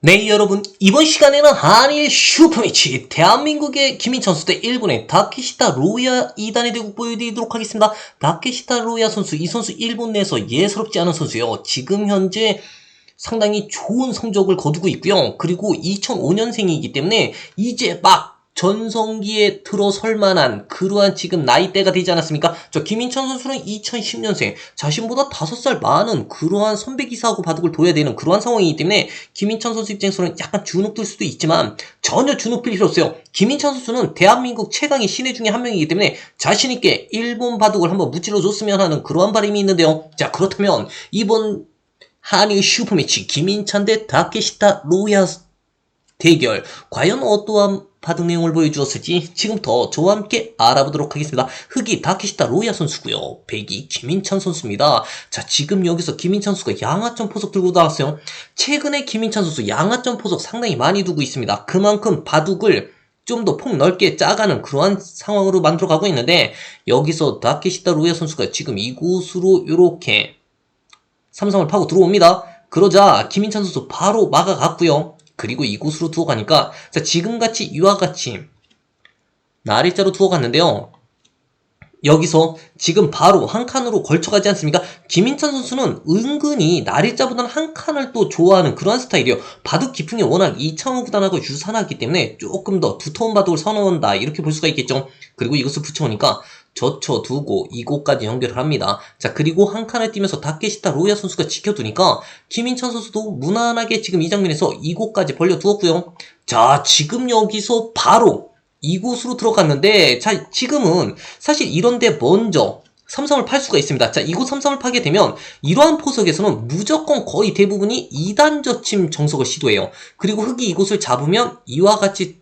네 여러분 이번 시간에는 한일 슈퍼매치 대한민국의 김인천 선수 대 일본의 다케시타 로야 2단의 대국 보여드리도록 하겠습니다. 다케시타 로야 선수 이 선수 일본 내에서 예사롭지 않은 선수예요. 지금 현재 상당히 좋은 성적을 거두고 있고요. 그리고 2005년생이기 때문에 이제 막 전성기에 들어설 만한 그러한 지금 나이대가 되지 않았습니까? 저 김인천 선수는 2010년생 자신보다 5살 많은 그러한 선배 기사하고 바둑을 둬야 되는 그러한 상황이기 때문에 김인천 선수 입장에서는 약간 주눅들 수도 있지만 전혀 주눅 필요 없어요. 김인천 선수는 대한민국 최강의 신예 중에 한 명이기 때문에 자신 있게 일본 바둑을 한번 무찔러 줬으면 하는 그러한 바람이 있는데요. 자 그렇다면 이번 한일 슈퍼매치 김인찬 대 다케시타 로야 대결 과연 어떠한 바둑 내용을 보여주었을지 지금부터 저와 함께 알아보도록 하겠습니다. 흑이 다케시타 로야 선수고요. 백이 김인찬 선수입니다. 자 지금 여기서 김인찬 선수가 양아점 포석 들고 나왔어요. 최근에 김인찬 선수 양아점 포석 상당히 많이 두고 있습니다. 그만큼 바둑을 좀 더 폭 넓게 짜가는 그러한 상황으로 만들어가고 있는데 여기서 다케시타 로야 선수가 지금 이곳으로 이렇게 삼성을 파고 들어옵니다. 그러자 김인찬 선수 바로 막아갔고요. 그리고 이곳으로 두어 가니까 자 지금같이 이와 같이 나리자로 두어 갔는데요. 여기서 지금 바로 한 칸으로 걸쳐가지 않습니까? 김인찬 선수는 은근히 나리자보다는 한 칸을 또 좋아하는 그러한 스타일이에요. 바둑 기풍이 워낙 이창호 구단하고 유사하기 때문에 조금 더 두터운 바둑을 선호한다 이렇게 볼 수가 있겠죠. 그리고 이것을 붙여오니까 젖혀두고 이곳까지 연결을 합니다. 자 그리고 한 칸을 뛰면서 다케시타 로야 선수가 지켜두니까 김인찬 선수도 무난하게 지금 이 장면에서 이곳까지 벌려두었고요. 자 지금 여기서 바로 이곳으로 들어갔는데 자 지금은 사실 이런데 먼저 삼성을 팔 수가 있습니다. 자 이곳 삼성을 파게 되면 이러한 포석에서는 무조건 거의 대부분이 2단 저침 정석을 시도해요. 그리고 흑이 이곳을 잡으면 이와 같이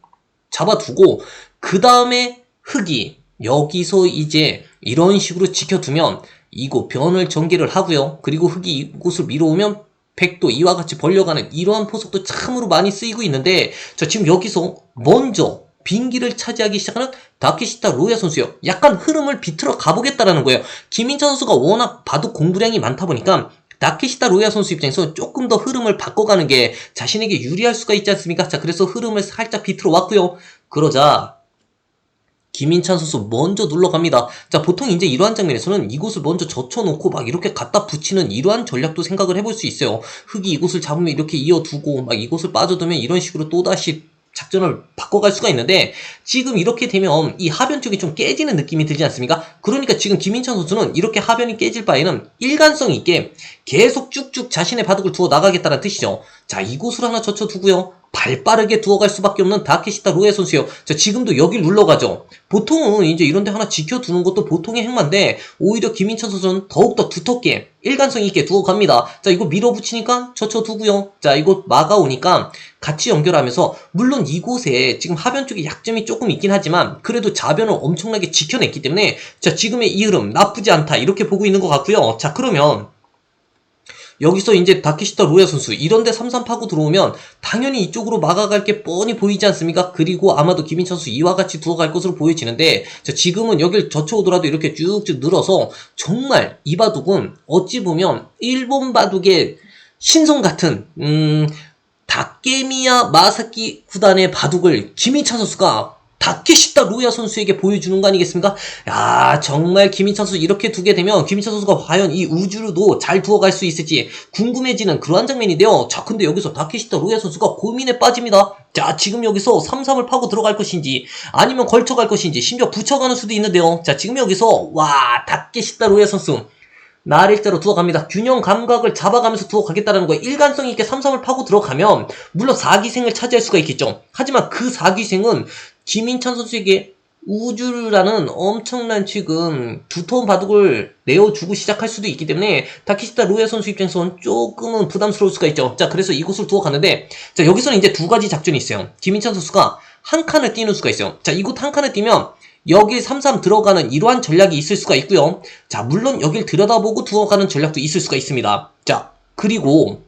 잡아두고 그 다음에 흑이 여기서 이제 이런 식으로 지켜두면 이곳 변을 전개를 하고요. 그리고 흑이 이곳을 밀어오면 백도 이와 같이 벌려가는 이러한 포석도 참으로 많이 쓰이고 있는데 자 지금 여기서 먼저 빈기를 차지하기 시작하는 다케시타 로야 선수요. 약간 흐름을 비틀어 가보겠다라는 거예요. 김인찬 선수가 워낙 바둑 공부량이 많다 보니까 다케시타 로야 선수 입장에서 조금 더 흐름을 바꿔가는 게 자신에게 유리할 수가 있지 않습니까? 자, 그래서 흐름을 살짝 비틀어 왔고요. 그러자 김인찬 선수 먼저 눌러갑니다. 자, 보통 이제 이러한 장면에서는 이곳을 먼저 젖혀놓고 막 이렇게 갖다 붙이는 이러한 전략도 생각을 해볼 수 있어요. 흙이 이곳을 잡으면 이렇게 이어두고 막 이곳을 빠져두면 이런 식으로 또다시 작전을 바꿔갈 수가 있는데 지금 이렇게 되면 이 하변 쪽이 좀 깨지는 느낌이 들지 않습니까? 그러니까 지금 김인찬 선수는 이렇게 하변이 깨질 바에는 일관성 있게 계속 쭉쭉 자신의 바둑을 두어 나가겠다는 뜻이죠. 자 이곳으로 하나 젖혀두고요. 발 빠르게 두어갈 수밖에 없는 다케시타 로에 선수요. 자, 지금도 여길 눌러가죠. 보통은 이제 이런데 하나 지켜두는 것도 보통의 행만데 오히려 김인찬 선수는 더욱더 두텁게 일관성 있게 두어갑니다. 자, 이거 밀어붙이니까 젖혀두고요. 자, 이거 막아오니까 같이 연결하면서 물론 이곳에 지금 하변 쪽에 약점이 조금 있긴 하지만 그래도 자변을 엄청나게 지켜냈기 때문에 자, 지금의 이 흐름 나쁘지 않다 이렇게 보고 있는 것 같고요. 자, 그러면 여기서 이제 다케시타 로야 선수 이런데 3-3 파고 들어오면 당연히 이쪽으로 막아갈 게 뻔히 보이지 않습니까? 그리고 아마도 김인찬 선수 이와 같이 두어갈 것으로 보여지는데 자, 지금은 여길 젖혀오더라도 이렇게 쭉쭉 늘어서 정말 이 바둑은 어찌 보면 일본 바둑의 신성 같은 음 다케미야 마사키 구단의 바둑을 김인찬 선수가 다케시타 로야 선수에게 보여주는 거 아니겠습니까? 야 정말 김인찬 선수 이렇게 두게 되면 김인찬 선수가 과연 이 우주로도 잘 두어갈 수 있을지 궁금해지는 그러한 장면인데요. 자 근데 여기서 다케시타 로야 선수가 고민에 빠집니다. 자 지금 여기서 3-3을 파고 들어갈 것인지 아니면 걸쳐갈 것인지 심지어 붙여가는 수도 있는데요. 자 지금 여기서 와 다케시타 로야 선수 나일자로 두어갑니다. 균형 감각을 잡아가면서 두어가겠다는 거예요. 일관성 있게 삼삼을 파고 들어가면 물론 4기생을 차지할 수가 있겠죠. 하지만 그 4기생은 김인찬 선수에게 우주라는 엄청난 지금 두터운 바둑을 내어주고 시작할 수도 있기 때문에 다키시타 로에 선수 입장에서는 조금은 부담스러울 수가 있죠. 자, 그래서 이곳을 두어 갔는데, 자, 여기서는 이제 두 가지 작전이 있어요. 김인찬 선수가 한 칸을 뛰는 수가 있어요. 자, 이곳 한 칸을 뛰면 여기 3-3 들어가는 이러한 전략이 있을 수가 있고요. 자, 물론 여길 들여다보고 두어가는 전략도 있을 수가 있습니다. 자, 그리고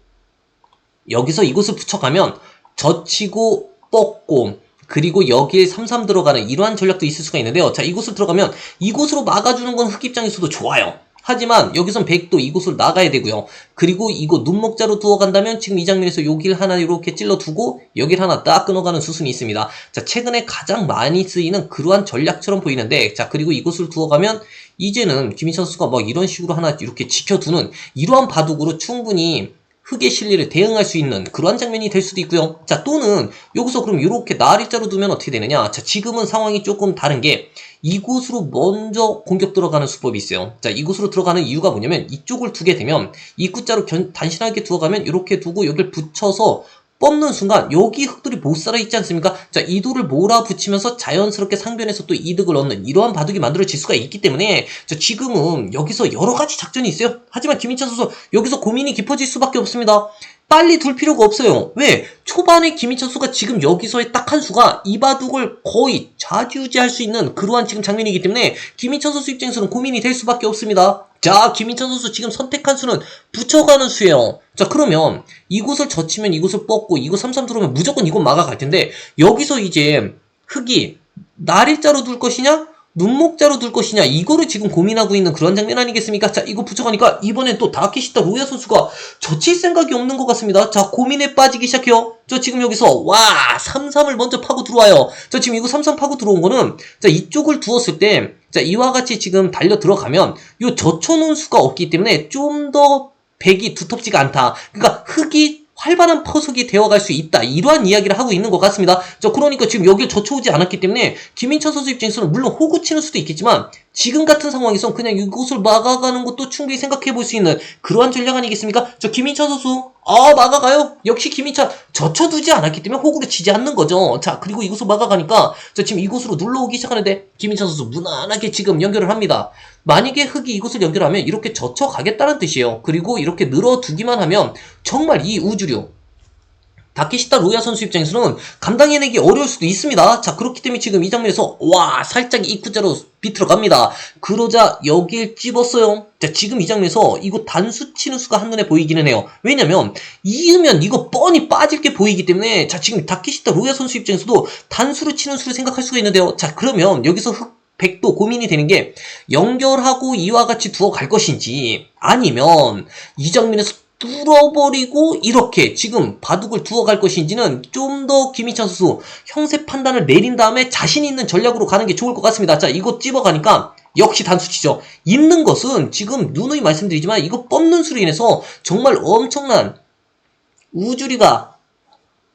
여기서 이곳을 붙여가면 젖히고 뻗고 그리고 여기에 3-3 들어가는 이러한 전략도 있을 수가 있는데요. 자, 이곳을 들어가면 이곳으로 막아주는 건 흑 입장에서도 좋아요. 하지만 여기선 백도 이곳으로 나가야 되고요. 그리고 이거 눈목자로 두어간다면 지금 이 장면에서 여길 하나 이렇게 찔러두고 여길 하나 딱 끊어가는 수순이 있습니다. 자 최근에 가장 많이 쓰이는 그러한 전략처럼 보이는데 자 그리고 이곳을 두어가면 이제는 김희천 선수가 뭐 이런 식으로 하나 이렇게 지켜두는 이러한 바둑으로 충분히 흑의 실리를 대응할 수 있는 그러한 장면이 될 수도 있고요. 자 또는 여기서 그럼 이렇게 나리자로 두면 어떻게 되느냐? 자 지금은 상황이 조금 다른 게 이곳으로 먼저 공격 들어가는 수법이 있어요. 자 이곳으로 들어가는 이유가 뭐냐면 이쪽을 두게 되면 입구자로 견- 단신하게 두어가면 이렇게 두고 여기를 붙여서 뻗는 순간 여기 흑들이 못 살아 있지 않습니까? 자 이도를 몰아붙이면서 자연스럽게 상변에서 또 이득을 얻는 이러한 바둑이 만들어질 수가 있기 때문에 자 지금은 여기서 여러 가지 작전이 있어요. 하지만 김인찬 선수 여기서 고민이 깊어질 수밖에 없습니다. 빨리 둘 필요가 없어요. 왜? 초반에 김인찬 선수가 지금 여기서의 딱 한 수가 이 바둑을 거의 좌지우지할 수 있는 그러한 지금 장면이기 때문에 김인찬 선수 입장에서는 고민이 될 수밖에 없습니다. 자, 김인찬 선수 지금 선택한 수는 붙여가는 수예요. 자, 그러면 이곳을 젖히면 이곳을 뻗고 이곳 3-3 들어오면 무조건 이곳 막아갈 텐데 여기서 이제 흑이 날일자로 둘 것이냐? 눈목자로 둘 것이냐 이거를 지금 고민하고 있는 그런 장면 아니겠습니까? 자 이거 붙여가니까 이번엔 또 다키시타 로야 선수가 젖힐 생각이 없는 것 같습니다. 자 고민에 빠지기 시작해요. 저 지금 여기서 와 3-3을 먼저 파고 들어와요. 저 지금 이거 3-3 파고 들어온 거는 자 이쪽을 두었을 때 자 이와 같이 지금 달려 들어가면 요 젖혀놓은 수가 없기 때문에 좀 더 백이 두텁지가 않다. 그러니까 흙이 활발한 퍼석이 되어갈 수 있다. 이러한 이야기를 하고 있는 것 같습니다. 저 그러니까 지금 여길 젖혀오지 않았기 때문에 김인천 선수 입장에서는 물론 호구 치는 수도 있겠지만 지금 같은 상황에선 그냥 이곳을 막아가는 것도 충분히 생각해 볼 수 있는 그러한 전략 아니겠습니까? 저 김인천 선수 아 막아가요. 역시 김인천 젖혀두지 않았기 때문에 호구를 치지 않는 거죠. 자 그리고 이곳을 막아가니까 저 지금 이곳으로 눌러오기 시작하는데 김인천 선수 무난하게 지금 연결을 합니다. 만약에 흑이 이곳을 연결하면 이렇게 젖혀가겠다는 뜻이에요. 그리고 이렇게 늘어두기만 하면 정말 이 우주류 다키시타 로야 선수 입장에서는 감당해내기 어려울 수도 있습니다. 자 그렇기 때문에 지금 이 장면에서 와 살짝 입구자로 비틀어 갑니다. 그러자 여길 찝었어요. 자 지금 이 장면에서 이거 단수 치는 수가 한눈에 보이기는 해요. 왜냐면 이으면 이거 뻔히 빠질 게 보이기 때문에 자 지금 다키시타 로야 선수 입장에서도 단수로 치는 수를 생각할 수가 있는데요. 자 그러면 여기서 흑 백도 고민이 되는 게 연결하고 이와 같이 두어 갈 것인지 아니면 이 장면에서 뚫어버리고 이렇게 지금 바둑을 두어 갈 것인지는 좀 더 김희찬 선수 형세 판단을 내린 다음에 자신 있는 전략으로 가는 게 좋을 것 같습니다. 자 이거 찝어가니까 역시 단수치죠. 있는 것은 지금 누누이 말씀드리지만 이거 뻗는 수로 인해서 정말 엄청난 우주리가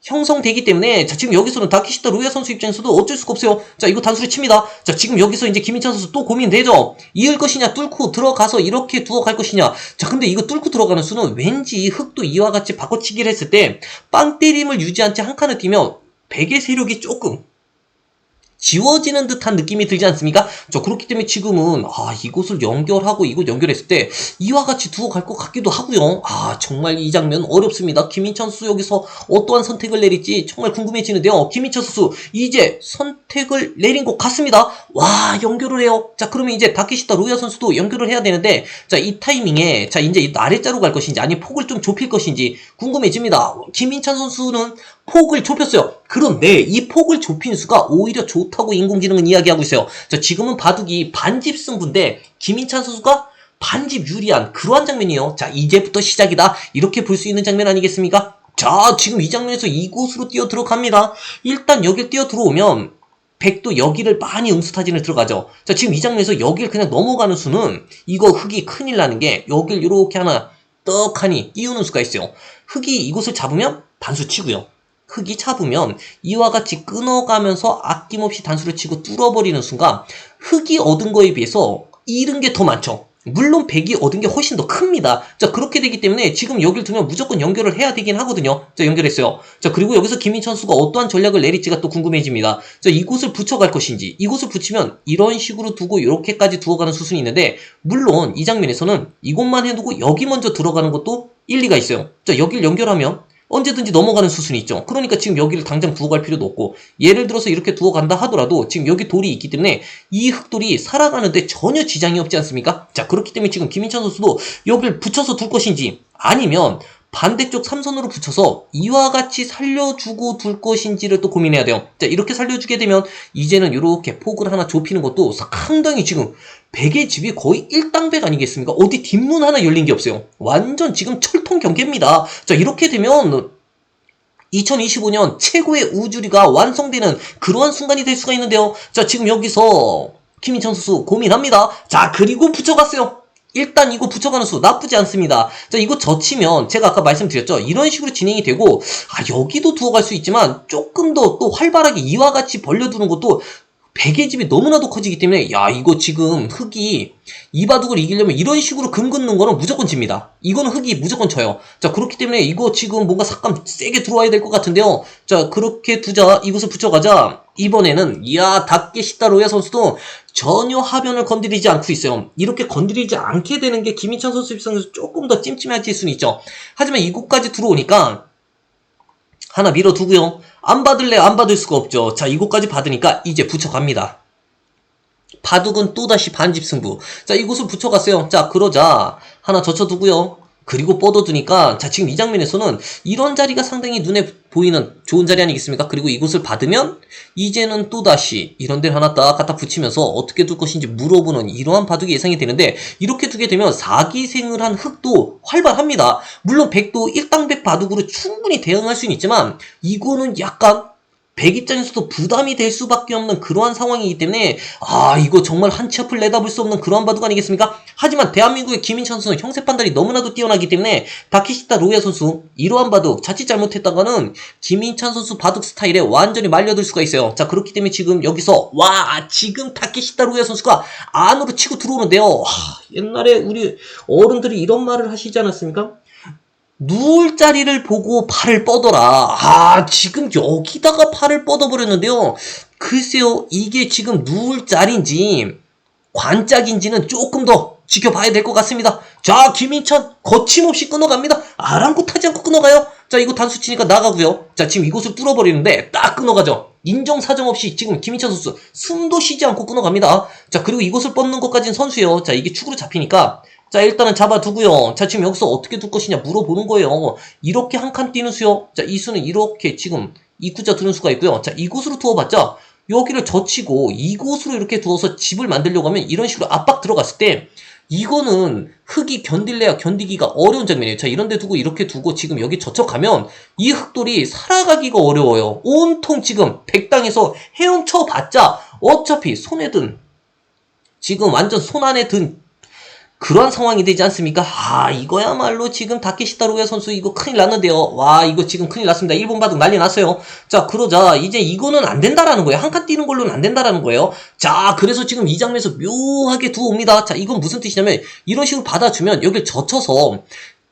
형성되기 때문에 자 지금 여기서는 다키시타 로야 선수 입장에서도 어쩔 수가 없어요. 자 이거 단수를 칩니다. 자 지금 여기서 이제 김인찬 선수 또 고민되죠. 이을 것이냐 뚫고 들어가서 이렇게 두어 갈 것이냐. 자 근데 이거 뚫고 들어가는 수는 왠지 흑도 이와 같이 바꿔치기를 했을 때 빵 때림을 유지한 채 한 칸을 뛰면 백의 세력이 조금 지워지는 듯한 느낌이 들지 않습니까? 저 그렇기 때문에 지금은 아 이곳을 연결하고 이곳 연결했을 때 이와 같이 두어 갈것 같기도 하고요. 아 정말 이 장면 어렵습니다. 김인찬 선수 여기서 어떠한 선택을 내릴지 정말 궁금해지는데요. 김인찬 선수 이제 선택을 내린 것 같습니다. 와 연결을 해요. 자 그러면 이제 다키시타 로야 선수도 연결을 해야 되는데 자 이 타이밍에 자 이제 이 아래자로 갈 것인지 아니 폭을 좀 좁힐 것인지 궁금해집니다. 김인찬 선수는 폭을 좁혔어요. 그런데 이 폭을 좁힌 수가 오히려 좋다고 인공지능은 이야기하고 있어요. 자, 지금은 바둑이 반집 승부인데 김인찬 선수가 반집 유리한 그러한 장면이에요. 자, 이제부터 시작이다. 이렇게 볼 수 있는 장면 아니겠습니까? 자, 지금 이 장면에서 이곳으로 뛰어 들어갑니다. 일단 여길 뛰어 들어오면 백도 여기를 많이 응수타진을 들어가죠. 자, 지금 이 장면에서 여길 그냥 넘어가는 수는 이거 흙이 큰일 나는 게 여길 이렇게 하나 떡하니 띄우는 수가 있어요. 흙이 이곳을 잡으면 단수 치고요. 흙이 잡으면 이와 같이 끊어가면서 아낌없이 단수를 치고 뚫어버리는 순간 흙이 얻은 거에 비해서 잃은 게 더 많죠. 물론 백이 얻은 게 훨씬 더 큽니다. 자 그렇게 되기 때문에 지금 여기를 두면 무조건 연결을 해야 되긴 하거든요. 자 연결했어요. 자 그리고 여기서 김인천 수가 어떠한 전략을 내릴지가 또 궁금해집니다. 자 이곳을 붙여갈 것인지 이곳을 붙이면 이런 식으로 두고 이렇게까지 두어가는 수순이 있는데 물론 이 장면에서는 이곳만 해두고 여기 먼저 들어가는 것도 일리가 있어요. 자 여기를 연결하면 언제든지 넘어가는 수순이 있죠. 그러니까 지금 여기를 당장 두어 갈 필요도 없고 예를 들어서 이렇게 두어 간다 하더라도 지금 여기 돌이 있기 때문에 이 흑돌이 살아가는데 전혀 지장이 없지 않습니까? 자 그렇기 때문에 지금 김인찬 선수도 여기를 붙여서 둘 것인지 아니면 반대쪽 삼선으로 붙여서 이와 같이 살려주고 둘 것인지를 또 고민해야 돼요. 자, 이렇게 살려주게 되면 이제는 이렇게 폭을 하나 좁히는 것도 상당히 지금 백의 집이 거의 일당백 아니겠습니까? 어디 뒷문 하나 열린 게 없어요. 완전 지금 철통 경계입니다. 자, 이렇게 되면 2025년 최고의 우주리가 완성되는 그러한 순간이 될 수가 있는데요. 자, 지금 여기서 김인천 선수 고민합니다. 자, 그리고 붙여갔어요. 일단 이거 붙여가는 수 나쁘지 않습니다. 자, 이거 젖히면 제가 아까 말씀드렸죠. 이런 식으로 진행이 되고, 아, 여기도 두어갈 수 있지만 조금 더 또 활발하게 이와 같이 벌려두는 것도 베개 집이 너무나도 커지기 때문에 야 이거 지금 흙이 이 바둑을 이기려면 이런 식으로 금 긋는 거는 무조건 집니다. 이거는 흙이 무조건 져요. 자 그렇기 때문에 이거 지금 뭔가 삭감 세게 들어와야 될 것 같은데요. 자 그렇게 두자 이것을 붙여가자 이번에는 이야 닥게시타로야 선수도 전혀 하변을 건드리지 않고 있어요. 이렇게 건드리지 않게 되는 게 김인찬 선수 입장에서 조금 더 찜찜해질 수는 있죠. 하지만 이곳까지 들어오니까 하나 밀어두고요. 안 받을래 안 받을 수가 없죠. 자 이곳까지 받으니까 이제 붙여갑니다. 바둑은 또다시 반집 승부. 자 이곳을 붙여갔어요. 자 그러자 하나 젖혀두고요. 그리고 뻗어두니까 자 지금 이 장면에서는 이런 자리가 상당히 눈에 보이는 좋은 자리 아니겠습니까? 그리고 이곳을 받으면 이제는 또다시 이런 데를 하나 딱 갖다 붙이면서 어떻게 둘 것인지 물어보는 이러한 바둑이 예상이 되는데 이렇게 두게 되면 사기생을 한 흑도 활발합니다. 물론 백도 일당백 바둑으로 충분히 대응할 수는 있지만 이거는 약간 백 입장에서도 부담이 될 수밖에 없는 그러한 상황이기 때문에 아 이거 정말 한치 앞을 내다볼 수 없는 그러한 바둑 아니겠습니까? 하지만 대한민국의 김인천 선수는 형세 판단이 너무나도 뛰어나기 때문에 다키시타 로야 선수 이러한 바둑 자칫 잘못했다가는 김인찬 선수 바둑 스타일에 완전히 말려들 수가 있어요. 자 그렇기 때문에 지금 여기서 와 지금 다키시타 로야 선수가 안으로 치고 들어오는데요. 하, 옛날에 우리 어른들이 이런 말을 하시지 않았습니까? 누울 자리를 보고 팔을 뻗어라. 아, 지금 여기다가 팔을 뻗어버렸는데요. 글쎄요, 이게 지금 누울 자리인지, 관짝인지는 조금 더 지켜봐야 될 것 같습니다. 자, 김인찬, 거침없이 끊어갑니다. 아랑곳하지 않고 끊어가요. 자, 이거 단수 치니까 나가고요. 자, 지금 이곳을 뚫어버리는데, 딱 끊어가죠. 인정사정 없이 지금 김인찬 선수 숨도 쉬지 않고 끊어갑니다. 자, 그리고 이곳을 뻗는 것까지는 선수예요. 자, 이게 축으로 잡히니까, 자, 일단은 잡아두고요. 자, 지금 여기서 어떻게 둘 것이냐 물어보는 거예요. 이렇게 한 칸 뛰는 수요. 자, 이 수는 이렇게 지금 입구자 두는 수가 있고요. 자, 이곳으로 두어봤자 여기를 젖히고 이곳으로 이렇게 두어서 집을 만들려고 하면 이런 식으로 압박 들어갔을 때 이거는 흙이 견딜래야 견디기가 어려운 장면이에요. 자, 이런 데 두고 이렇게 두고 지금 여기 젖혀가면 이 흙돌이 살아가기가 어려워요. 온통 지금 백당에서 헤엄쳐 봤자 어차피 손에 든 지금 완전 손 안에 든 그러한 상황이 되지 않습니까? 아, 이거야말로 지금 다케시타로야 선수 이거 큰일 났는데요. 와, 이거 지금 큰일 났습니다. 일본 바둑 난리 났어요. 자, 그러자 이제 이거는 안 된다라는 거예요. 한 칸 뛰는 걸로는 안 된다라는 거예요. 자, 그래서 지금 이 장면에서 묘하게 두어옵니다. 자, 이건 무슨 뜻이냐면 이런 식으로 받아주면 여길 젖혀서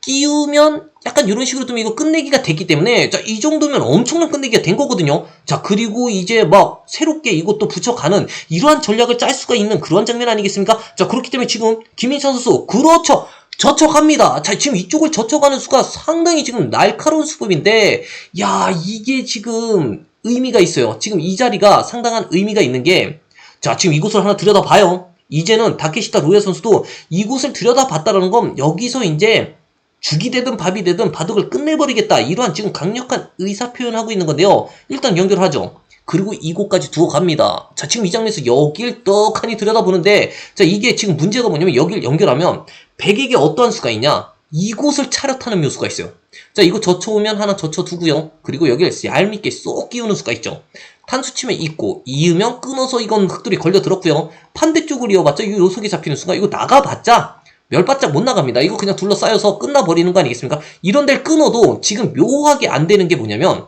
끼우면 약간 이런 식으로 좀 이거 끝내기가 됐기 때문에 자, 이 정도면 엄청난 끝내기가 된 거거든요. 자, 그리고 이제 막 새롭게 이것도 붙여가는 이러한 전략을 짤 수가 있는 그런 장면 아니겠습니까? 자, 그렇기 때문에 지금 김인찬 선수 그렇죠. 젖혀갑니다. 자, 지금 이쪽을 젖혀가는 수가 상당히 지금 날카로운 수법인데, 야, 이게 지금 의미가 있어요. 지금 이 자리가 상당한 의미가 있는 게, 자, 지금 이곳을 하나 들여다봐요. 이제는 다케시타 로야 선수도 이곳을 들여다봤다라는 건 여기서 이제 죽이 되든 밥이 되든 바둑을 끝내버리겠다. 이러한 지금 강력한 의사 표현하고 있는 건데요. 일단 연결하죠. 그리고 이곳까지 두어 갑니다. 자, 지금 이 장면에서 여길 떡하니 들여다보는데, 자, 이게 지금 문제가 뭐냐면 여길 연결하면 백에게 어떠한 수가 있냐? 이곳을 차렷하는 묘수가 있어요. 자, 이거 젖혀오면 하나 젖혀두고요. 그리고 여기를 얄밉게 쏙 끼우는 수가 있죠. 탄수 치면 있고, 이으면 끊어서 이건 흙들이 걸려들었고요. 반대쪽을 이어봤자 이 요속이 잡히는 순간 이거 나가봤자 열 바짝 못 나갑니다. 이거 그냥 둘러싸여서 끝나버리는 거 아니겠습니까? 이런 데를 끊어도 지금 묘하게 안 되는 게 뭐냐면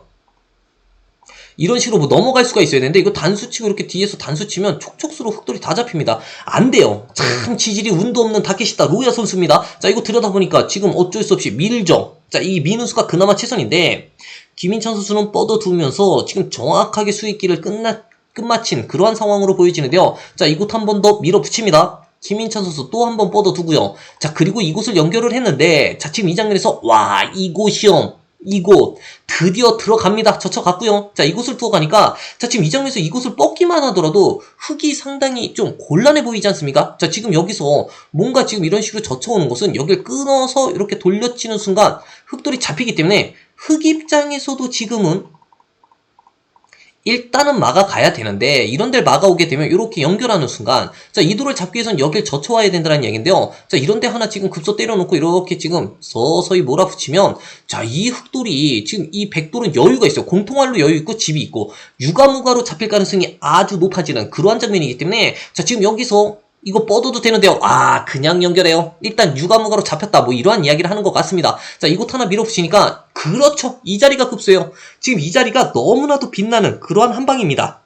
이런 식으로 뭐 넘어갈 수가 있어야 되는데 이거 단수 치고 이렇게 뒤에서 단수 치면 촉촉수로 흑돌이 다 잡힙니다. 안 돼요. 참 지질이 운도 없는 다케시타 로야 선수입니다. 자 이거 들여다보니까 지금 어쩔 수 없이 밀죠. 자이 미는 수가 그나마 최선인데 김인찬 선수는 뻗어두면서 지금 정확하게 수익기를 끝나 끝마친 그러한 상황으로 보여지는데요. 자 이곳 한 번 더 밀어붙입니다. 김인찬 선수 또 한 번 뻗어두고요. 자 그리고 이곳을 연결을 했는데 자 지금 이 장면에서 와 이곳이요. 이곳 드디어 들어갑니다. 젖혀갔고요. 자 이곳을 두고 가니까 자 지금 이 장면에서 이곳을 뻗기만 하더라도 흙이 상당히 좀 곤란해 보이지 않습니까? 자 지금 여기서 뭔가 지금 이런 식으로 젖혀오는 것은 여기를 끊어서 이렇게 돌려치는 순간 흙돌이 잡히기 때문에 흙 입장에서도 지금은 일단은 막아가야 되는데 이런 데를 막아오게 되면 이렇게 연결하는 순간 자 이도를 잡기 위해서는 여길 젖혀와야 된다는 얘기인데요. 자 이런 데 하나 지금 급소 때려놓고 이렇게 지금 서서히 몰아붙이면 자 이 흑돌이 지금 이 백돌은 여유가 있어요. 공통활로 여유 있고 집이 있고. 유가무가로 잡힐 가능성이 아주 높아지는 그러한 장면이기 때문에 자 지금 여기서 이거 뻗어도 되는데요. 아, 그냥 연결해요. 일단 유가무가로 잡혔다. 뭐 이러한 이야기를 하는 것 같습니다. 자, 이곳 하나 밀어붙이니까 그렇죠. 이 자리가 급소예요. 지금 이 자리가 너무나도 빛나는 그러한 한 방입니다.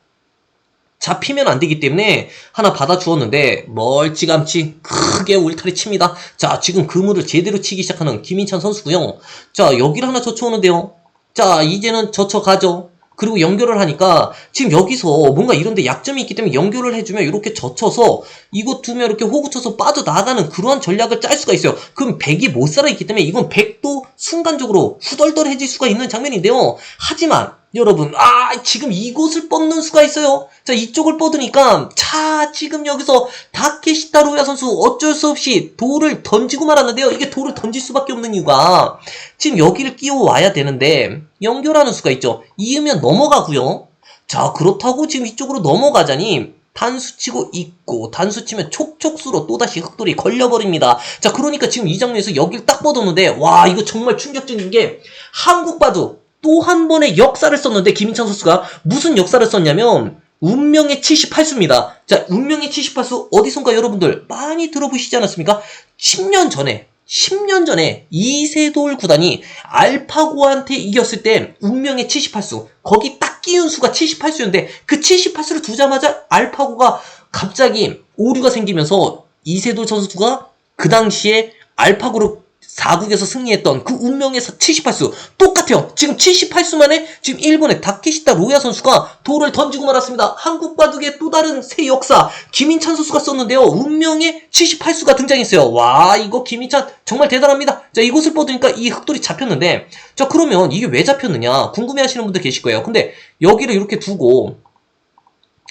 잡히면 안 되기 때문에 하나 받아 주었는데 멀찌감치 크게 울타리 칩니다. 자, 지금 그물을 제대로 치기 시작하는 김인찬 선수고요. 자, 여기를 하나 젖혀오는데요. 자, 이제는 젖혀가죠. 그리고 연결을 하니까 지금 여기서 뭔가 이런데 약점이 있기 때문에 연결을 해주면 이렇게 젖혀서 이거 두면 이렇게 호구 쳐서 빠져나가는 그러한 전략을 짤 수가 있어요. 그럼 백이 못 살아있기 때문에 이건 백도 순간적으로 후덜덜해질 수가 있는 장면인데요. 하지만 여러분, 아, 지금 이곳을 뻗는 수가 있어요. 자, 이쪽을 뻗으니까, 자, 지금 여기서 다케시타 로야 선수 어쩔 수 없이 돌을 던지고 말았는데요. 이게 돌을 던질 수밖에 없는 이유가, 지금 여기를 끼워 와야 되는데, 연결하는 수가 있죠. 이으면 넘어가고요. 자, 그렇다고 지금 이쪽으로 넘어가자니, 단수 치고 있고 단수 치면 촉촉수로 또다시 흑돌이 걸려버립니다. 자 그러니까 지금 이 장면에서 여기를 딱 뻗었는데 와 이거 정말 충격적인 게 한국 바둑 또 한 번의 역사를 썼는데 김인찬 선수가 무슨 역사를 썼냐면 운명의 78수입니다. 자 운명의 78수 어디선가 여러분들 많이 들어보시지 않았습니까? 10년 전에 10년 전에 이세돌 구단이 알파고한테 이겼을 때 운명의 78수 거기 딱 끼운 수가 78수였는데 그 78수를 두자마자 알파고가 갑자기 오류가 생기면서 이세돌 선수가 그 당시에 알파고로 4국에서 승리했던 그 운명의 78수 똑같아요. 지금 78수 만에 지금 일본의 다케시타 로야 선수가 돌을 던지고 말았습니다. 한국 바둑의 또 다른 새 역사 김인찬 선수가 썼는데요. 운명의 78수가 등장했어요. 와 이거 김인찬 정말 대단합니다. 자 이곳을 뻗으니까 이 흑돌이 잡혔는데 자 그러면 이게 왜 잡혔느냐 궁금해하시는 분들 계실 거예요. 근데 여기를 이렇게 두고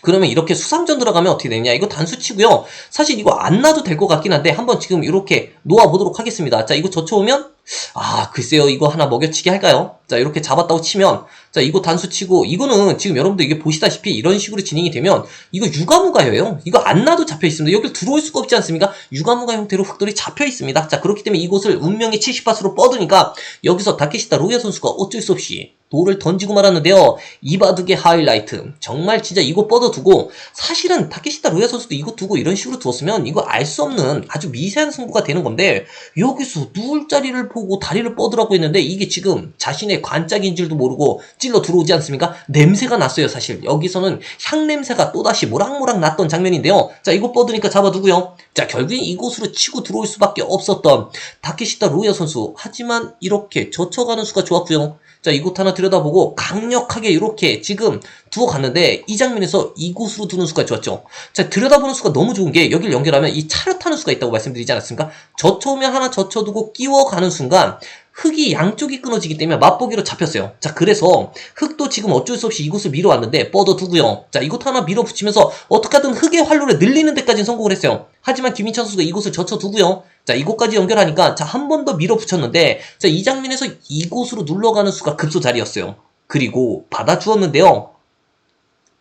그러면 이렇게 수상전 들어가면 어떻게 되냐? 이거 단수치고요. 사실 이거 안 놔도 될 것 같긴 한데 한번 지금 이렇게 놓아보도록 하겠습니다. 자 이거 젖혀오면 아 글쎄요 이거 하나 먹여치기 할까요? 자 이렇게 잡았다고 치면 자 이거 단수 치고 이거는 지금 여러분들 이게 보시다시피 이런 식으로 진행이 되면 이거 유가무가예요 이거 안 놔도 잡혀 있습니다 여기 들어올 수가 없지 않습니까 유가무가 형태로 흑돌이 잡혀 있습니다 자 그렇기 때문에 이곳을 운명의 70파스로 뻗으니까 여기서 다케시타 로야 선수가 어쩔 수 없이 돌을 던지고 말았는데요. 이바둑의 하이라이트. 정말 진짜 이거 뻗어두고 사실은 타케시타 로야 선수도 이거 두고 이런 식으로 두었으면 이거 알 수 없는 아주 미세한 승부가 되는 건데 여기서 누울 자리를 보고 다리를 뻗으라고 했는데 이게 지금 자신의 관짝인 줄도 모르고 찔러 들어오지 않습니까? 냄새가 났어요 사실. 여기서는 향 냄새가 또다시 모락모락 났던 장면인데요. 자 이거 뻗으니까 잡아두고요. 자 결국엔 이곳으로 치고 들어올 수밖에 없었던 타케시타 로야 선수. 하지만 이렇게 젖혀가는 수가 좋았고요. 자, 이곳 하나 들여다보고 강력하게 이렇게 지금 두어 갔는데 이 장면에서 이곳으로 두는 수가 좋았죠. 자, 들여다보는 수가 너무 좋은 게 여기를 연결하면 이 차를 타는 수가 있다고 말씀드리지 않았습니까? 젖혀오면 하나 젖혀두고 끼워가는 순간 흙이 양쪽이 끊어지기 때문에 맛보기로 잡혔어요. 자, 그래서 흙도 지금 어쩔 수 없이 이곳을 밀어왔는데 뻗어두고요. 자, 이곳 하나 밀어붙이면서 어떻게든 흙의 활로를 늘리는 데까지 성공을 했어요. 하지만 김인찬 선수가 이곳을 젖혀두고요. 자, 이곳까지 연결하니까 자, 한 번 더 밀어붙였는데 자, 이 장면에서 이곳으로 눌러가는 수가 급소 자리였어요. 그리고 받아주었는데요.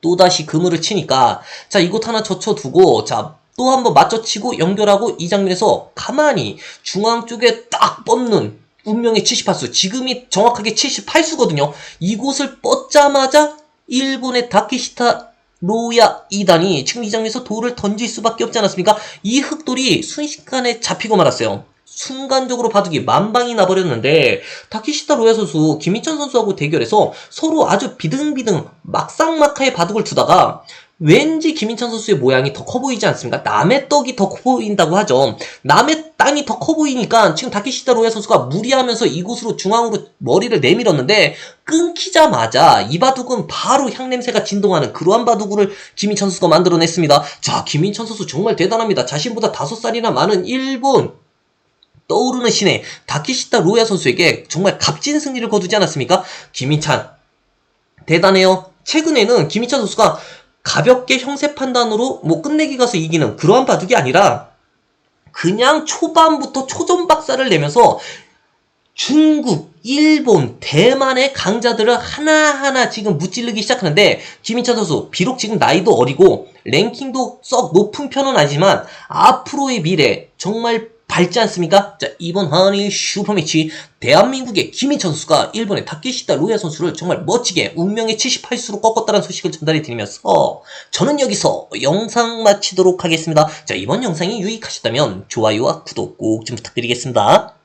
또다시 그물을 치니까 자, 이곳 하나 젖혀두고 자, 또 한번 맞춰치고 연결하고 이 장면에서 가만히 중앙 쪽에 딱 뻗는 운명의 78수. 지금이 정확하게 78수거든요. 이곳을 뻗자마자 일본의 다케시타 로야 2단이 지금 이 장면에서 돌을 던질 수밖에 없지 않았습니까? 이 흑돌이 순식간에 잡히고 말았어요. 순간적으로 바둑이 만방이 나버렸는데 다키시타 로야 선수 김희천 선수하고 대결해서 서로 아주 비등비등 막상막하의 바둑을 두다가 왠지 김인찬 선수의 모양이 더 커 보이지 않습니까? 남의 떡이 더 커 보인다고 하죠. 남의 땅이 더 커 보이니까 지금 다키시타 로야 선수가 무리하면서 이곳으로 중앙으로 머리를 내밀었는데 끊기자마자 이 바둑은 바로 향냄새가 진동하는 그러한 바둑을 김인찬 선수가 만들어냈습니다. 자, 김인찬 선수 정말 대단합니다. 자신보다 다섯 살이나 많은 일본 떠오르는 신의 다키시타 로야 선수에게 정말 값진 승리를 거두지 않았습니까? 김희찬 대단해요. 최근에는 김희찬 선수가 가볍게 형세 판단으로 뭐 끝내기 가서 이기는 그러한 바둑이 아니라 그냥 초반부터 초전 박살을 내면서 중국, 일본, 대만의 강자들을 하나하나 지금 무찌르기 시작하는데 김인찬 선수 비록 지금 나이도 어리고 랭킹도 썩 높은 편은 아니지만 앞으로의 미래 정말 밝지 않습니까? 자 이번 한일 슈퍼매치 대한민국의 김인찬 선수가 일본의 타키시타 로야 선수를 정말 멋지게 운명의 78수로 꺾었다는 소식을 전달해 드리면서 저는 여기서 영상 마치도록 하겠습니다. 자 이번 영상이 유익하셨다면 좋아요와 구독 꼭 좀 부탁드리겠습니다.